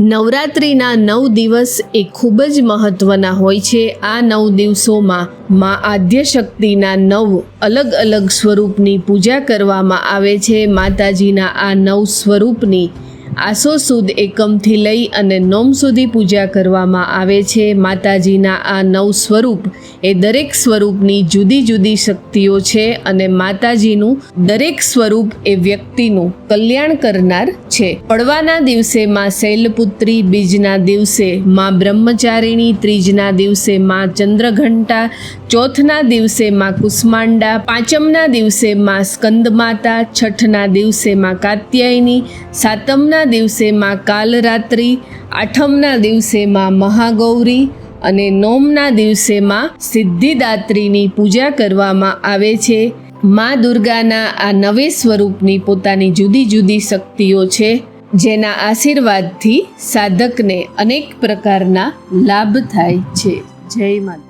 નવરાત્રિના નવ દિવસ એ ખૂબ જ મહત્ત્વના હોય છે. આ નવ દિવસોમાં મા આદ્યશક્તિના નવ અલગ અલગ સ્વરૂપની પૂજા કરવામાં આવે છે. માતાજીના આ નવ સ્વરૂપની આસો સુદ એકમથી લઈ અને નોમ સુધી પૂજા કરવામાં આવે છે. માતાજીના આ નવ સ્વરૂપ એ દરેક સ્વરૂપની જુદી જુદી શક્તિઓ છે અને માતાજીનું દરેક સ્વરૂપ એ વ્યક્તિનું કલ્યાણ કરનાર છે. પડવાના દિવસે માં શૈલપુત્રી, બીજના દિવસે માં બ્રહ્મચારિણી, ત્રીજના દિવસે માં ચંદ્રઘંટા, ચોથના દિવસે માં કુષ્માંડા, પાંચમના દિવસે માં સ્કંદમાતા, છઠના દિવસે માં કાત્યાયની, સાતમના દિવસે માં કાલરાત્રિ, આઠમના દિવસે માં મહાગૌરી અને નોમના દિવસે માં સિદ્ધિદાત્રીની પૂજા કરવામાં આવે છે. મા દુર્ગાના આ નવે સ્વરૂપની પોતાની જુદી જુદી શક્તિઓ છે, જેના આશીર્વાદથી સાધકને અનેક પ્રકારના લાભ થાય છે. જય માતા